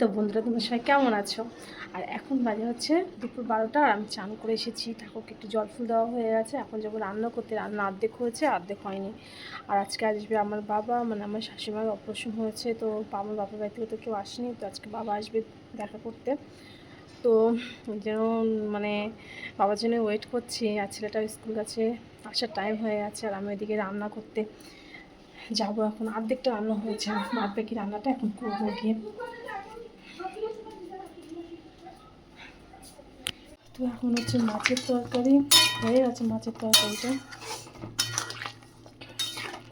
তো বন্ধুরা, তোমার সবাই কেমন আছো? আর এখন বাজে হচ্ছে দুপুর বারোটা, আর আমি চান করে এসেছি। ঠাকুরকে একটু জল ফুল দেওয়া হয়ে গেছে। এখন যাব রান্না করতে। রান্না অর্ধেক হয়েছে অর্ধেক হয়নি। আর আজকে আসবে আমার বাবা। মানে আমার শাশুড়িমার অপারেশন হয়েছে, তো আমার বাবার বাড়ি থেকে তো কেউ আসেনি, তো আজকে বাবা আসবে দেখা করতে। তো যেন মানে বাবার জন্য ওয়েট করছি। আর ছেলেটা স্কুল গেছে, আসার টাইম হয়ে গেছে, আর আমি ওইদিকে রান্না করতে। যাব এখন। অর্ধেকটা রান্না হয়েছে। বাদ বাকি রান্নাটা এখন করব গিয়ে। তো এখন হচ্ছে মাছের তরকারি। হয়ে গেছে মাছের তরকারিটা।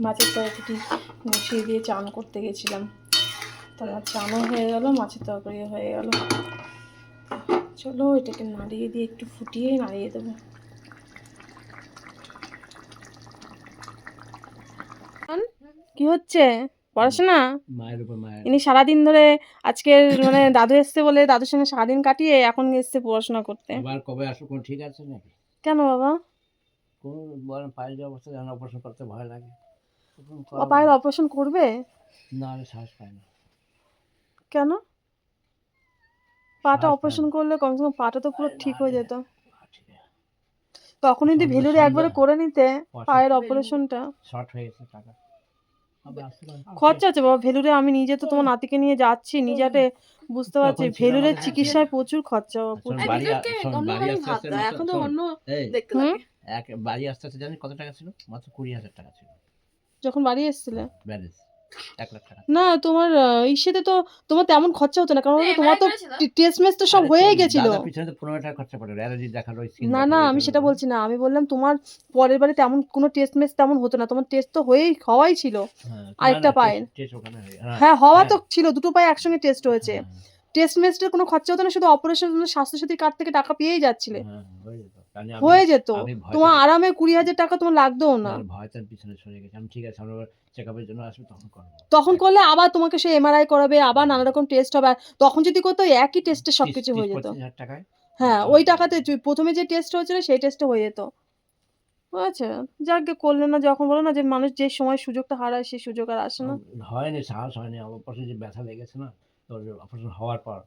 মাছের তরকারিটি বসিয়ে দিয়ে চান করতে গেছিলাম। তো আমার চানও হয়ে গেল, মাছের তরকারিও হয়ে গেল। চলো এটাকে নাড়িয়ে দিয়ে একটু ফুটিয়ে নাড়িয়ে দেবো। কি হচ্ছে? পড়াশোনা? মায়ের উপর মায়ের। ইনি সারাদিন ধরে আজকের মানে দাদু এসছে বলে দাদুর সঙ্গে সারাদিন কাটিয়ে এখন এসছে পড়াশোনা করতে। আবার কবে আসো কোন ঠিক আছে নাকি? কেন বাবা? কোন বলেন পায়ের যে অবস্থা যেন অপারেশন করতে ভয় লাগে। ও পায়ের অপারেশন করবে? না আমি পাই না। কেন? পাটা অপারেশন করলে কমসে কম পাটা তো পুরো ঠিক হয়ে যেত। তখন যদি ভেলুরে একবারে করে নিতে পায়ের অপারেশনটা শর্ট হয়ে গেছে টাকা। খরচা আছে বাবা ভেলুরে আমি নিজে তো তোমার নাতিকে নিয়ে যাচ্ছি নিজেতে বুঝতে পারছি ভেলুরের চিকিৎসায় প্রচুর খরচা? এক বাড়ি আসতে আসতে জানি কত টাকা ছিল? মাত্র কুড়ি হাজার টাকা ছিল। যখন বাড়ি এসেছিলে? ব্যালেন্স। এক লাখ টাকা। না তোমার ইসেতে তো তোমার তেমন খরচা হতো না কারণ তোমার তো টেস্ট মেস তো সব আরে হয়ে গেছিল। পিছনে তো পনেরো টাকা খরচা পড়ে অ্যালার্জি দেখাল না না আমি সেটা বলছি না আমি বললাম তোমার পরের বারে তেমন কোনো টেস্ট মেস তেমন হতো না তোমার টেস্ট তো হয়েই হওয়াই ছিল। হ্যাঁ, আরেকটা পায়ের। ওখানে হয়ে- হ্যাঁ, হ্যাঁ হওয়া হ্যাঁ। তো ছিল দুটো পায়ে একসঙ্গে টেস্ট হয়েছে। হ্যাঁ, টেস্ট মেসটার কোনো খরচা হতো না শুধু অপারেশন স্বাস্থ্যসাথী কার্ড থেকে টাকা পেয়েই যাচ্ছিলে। হ্যাঁ, যেত। তোমার আরামে কুড়ি হাজার টাকা তোমার না। পিছনে সরে গেছে। আমি ঠিক আছে আমরা চেক আপের জন্য আসব তখন করব। তখন করলে আবার তোমাকে সে এমআরআই করাবে আবার নানা রকম টেস্ট হবে তখন যদি করতো একই টেস্টে সব কিছু হয়ে যেত। টাকায়? হ্যাঁ ওই টাকাতে যে প্রথমে যে টেস্ট হয়েছিল সেই টেস্টে হয়ে যেত। আচ্ছা যাকে করলে না যখন বলো না যে মানুষ যে সময় সুযোগটা হারায় সেই সুযোগ আর আসে না। হয়নি সাহস হয়নি। আমার পাশে যে ব্যথা লেগেছে না তোর অপারেশন হওয়ার পর।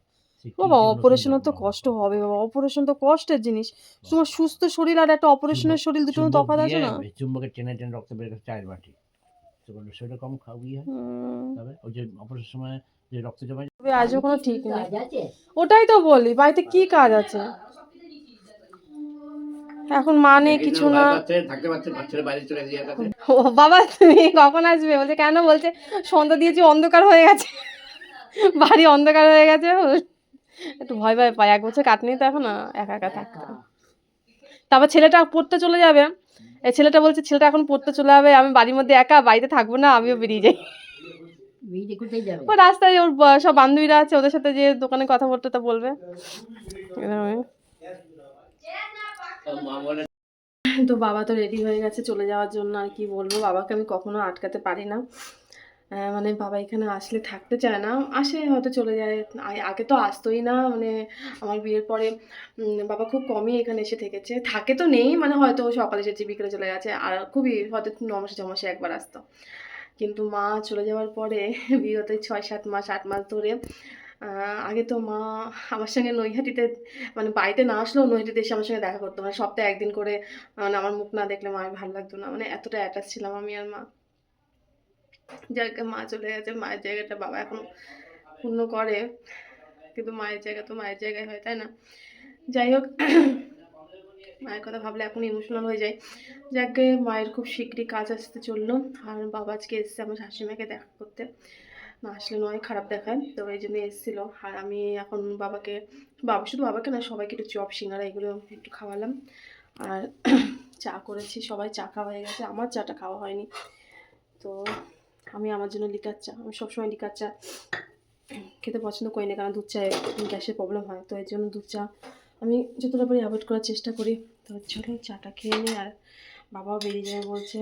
বাবা অপারেশনের তো কষ্ট হবে বাবা অপারেশন তো কষ্টের জিনিস। তোমার সুস্থ শরীর আর একটা অপারেশনের শরীর দুটোর চুম্বক তফাৎ আছে না? চুম্বকের টেনে টেনে রক্ত বের করে চায়ের বাটি। সেটা কম খাওয়াই হয়। তবে ওই যে অপারেশনের সময় যে রক্ত জমা তবে আজও কোনো ঠিক নেই। ওটাই তো বলি বাড়িতে কি কাজ আছে? এখন মা নেই কিছু না। থাকতে পারছে ছেলে বাইরে চলে গিয়ে ও বাবা তুমি কখন আসবে? বলছে কেন? বলছে সন্ধ্যা দিয়েছি অন্ধকার হয়ে গেছে। বাড়ি অন্ধকার হয়ে গেছে। একটু ভয় ভয় পাই এক বছর কাটনি তো এখন একা একা থাকতে। তারপর ছেলেটা পড়তে চলে যাবে। এই ছেলেটা বলছে ছেলেটা এখন পড়তে চলে যাবে আমি বাড়ির মধ্যে একা বাড়িতে থাকব না আমিও বেরিয়ে যাই। ও রাস্তায় ওর সব বান্ধবীরা আছে ওদের সাথে যে দোকানে কথা বলতে তা বলবে। এরকমই। তো বাবা তো রেডি হয়ে গেছে চলে যাওয়ার জন্য আর কি বলব? বাবাকে আমি কখনো আটকাতে পারি না। মানে বাবা এখানে আসলে থাকতে চায় না। আসে, হয়তো চলে যায়। আগে তো আসতোই না মানে আমার বিয়ের পরে। বাবা খুব কমই এখানে এসে থেকেছে। থাকে তো নেই মানে হয়তো সকালে এসেছে, বিকেলে চলে গেছে। আর খুবই, হয়তো ন মাসে একবার আসতো। কিন্তু মা চলে যাওয়ার পরে, বিগত ছয়, সাত মাস, আট মাস ধরে আগে তো মা আমার সঙ্গে নৈহাটিতে মানে বাড়িতে না আসলেও নৈহাটিতে এসে আমার সঙ্গে দেখা করতো। মানে সপ্তাহে একদিন করে মানে আমার মুখ না দেখলে মায়ের ভালো লাগতো না। মানে এতটা অ্যাটাচ ছিলাম আমি আর মা। যাকে মা চলে গেছে, মায়ের জায়গাটা বাবা এখন পূর্ণ করে। কিন্তু মায়ের জায়গা তো মায়ের জায়গায় হয়, তাই না? যাই হোক, মায়ের কথা ভাবলে এখন ইমোশনাল হয়ে যায়। যাকে মায়ের খুব শীঘ্রই কাজ আসতে চলল। আর বাবা আজকে এসছে আমার শাশুড়িমাকে দেখা করতে। না আসলে নয়, খারাপ দেখায়, তো এই জন্য এসেছিল। আর আমি এখন বাবাকে, বাবা শুধু বাবাকে না, সবাইকে একটু চপ, সিঙ্গারা এগুলো একটু খাওয়ালাম। আর চা করেছি, সবাই চা খাওয়া হয়ে গেছে। আমার চাটা খাওয়া হয়নি। তো আমি আমার জন্য লিকার চা আমি সবসময় লিকার চা খেতে পছন্দ করি না, কারণ দুধ চায়ে গ্যাসের প্রবলেম হয়, তো এর জন্য দুধ চা আমি যতটা পারি অ্যাভয়েড করার চেষ্টা করি। তো চলো চাটা খেয়ে নিই আর বাবাও বেরিয়ে যাবে বলছে।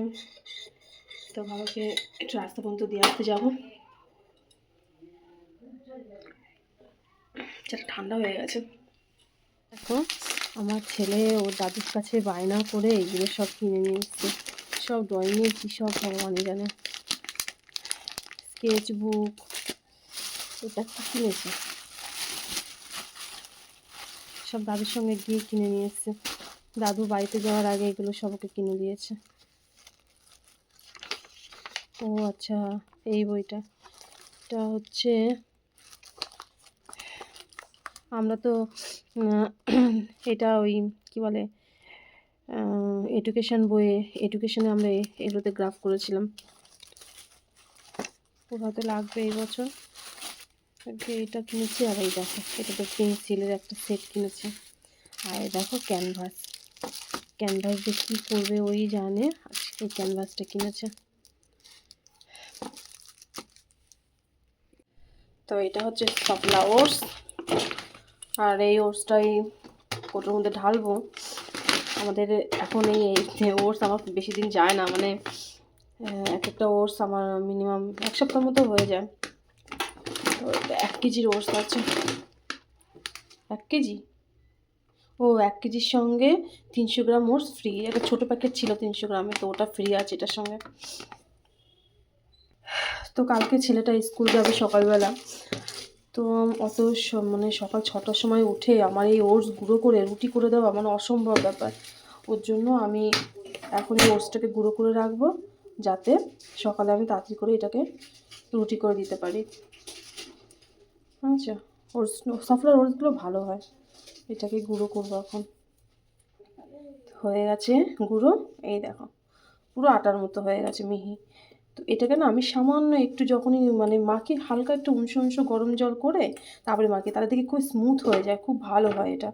তো বাবাকে একটু রাস্তা পর্যন্ত দিয়ে আসতে যাব। চাটা ঠান্ডা হয়ে গেছে। দেখো, আমার ছেলে ওর দাদুর কাছে বায়না করে এগুলো সব কিনে নিয়ে এসছে। সব ড্রয়িংয়ের কী সব ভগবানই জানে। স্কেচ বুক এটা কি কিনেছে? সব দাদুর সঙ্গে গিয়ে কিনে নিয়ে দাদু বাড়িতে যাওয়ার আগে এগুলো সবকে কিনে দিয়েছে। ও আচ্ছা এই বইটা। এটা হচ্ছে, আমরা তো এটা ওই কি বলে এডুকেশন বইয়ে এডুকেশনে আমরা এগুলোতে গ্রাফ করেছিলাম। হয়তো লাগবে এই বছর? এটা কিনেছি আর এই দেখো, এটা তো পেন্সিলের একটা সেট কিনেছি। আর এই দেখো ক্যানভাস ক্যানভাস দিয়ে কী করবে ওই জানে, আজকে ক্যানভাসটা কিনেছে। তো এটা হচ্ছে সপলা ওটস আর এই ওটসটাই ওটার মধ্যে ঢালবো। আমাদের এখন এই ওটস আমার বেশি দিন যায় না মানে এক একটা ওটস আমার মিনিমাম এক সপ্তাহ মতো হয়ে যায়। তো এক কেজির ওটস আছে। এক কেজি? ও, এক কেজির সঙ্গে তিনশো গ্রাম ওটস ফ্রি একটা ছোটো প্যাকেট ছিল তিনশো গ্রামে তো ওটা ফ্রি আছে এটার সঙ্গে। তো কালকে ছেলেটা স্কুল যাবে সকালবেলা। তো অত মানে সকাল ছটার সময় উঠে আমার এই ওটস গুঁড়ো করে, রুটি করে দেওয়া মানে অসম্ভব ব্যাপার। ওর জন্য আমি এখন এই ওটসটাকে গুঁড়ো করে রাখব। যাতে সকালে আমি তাড়াতাড়ি করে এটাকে রুটি করে দিতে পারি। আচ্ছা ওটস সফলার ওটসগুলো ভালো হয়। এটাকে গুঁড়ো করব এখন। হয়ে গেছে গুঁড়ো। এই দেখো, পুরো আটার মতো হয়ে গেছে মিহি। তো এটাকে না আমি সামান্য একটু যখনই মানে মাখি হালকা একটু উঁচু উঁচু গরম জল করে তারপরে মাখি, তাহলে দেখি খুব স্মুথ হয়ে যায়, খুব ভালো হয় এটা।